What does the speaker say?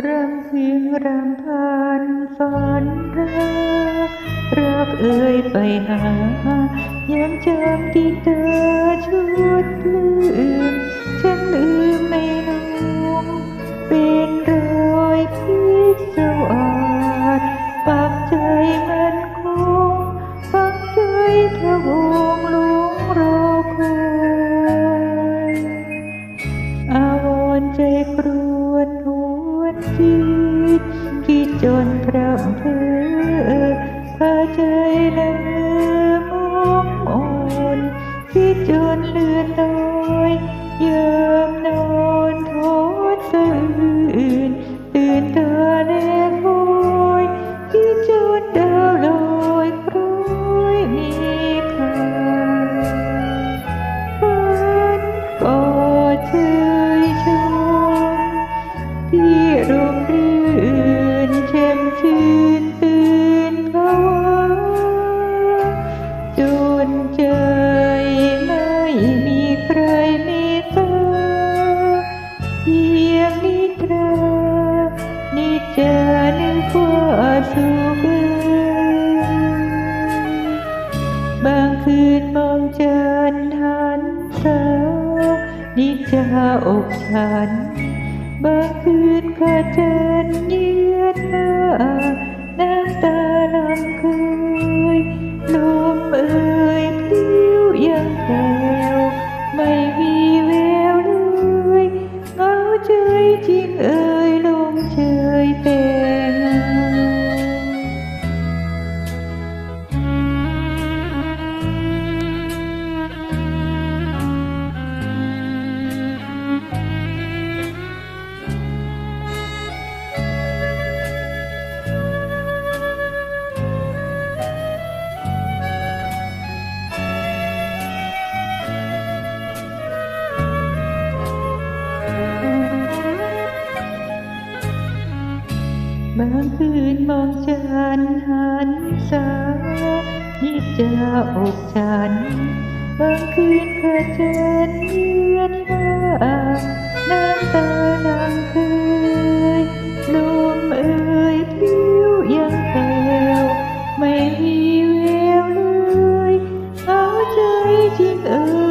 รำเพียงรำพันฝันรักรักเอ่ยไปหา ยังจำที่เธอชุดลืม ฉันลืมไม่ลงเป็นรอยพิษสวาดปักใจมันคงปักใจทะวงลงรอคอยอาวรใจครูาใจละเมอมอ่อนที่จนเลือนลอยเยอะ สุขบางคืนมองเจอทันสาวนิจาอกฉัน บางคืนขาดจันเยือนหน้าน้ำตาลังคื บางคืนมองฉันหันสานี่จะอกฉัน บางคืนเธอฉันเยือนหาน้ำตานางคืนลมเอ่ยผิวยังแผ่วไม่มีแววเลยเอาใจจริงเอ่ย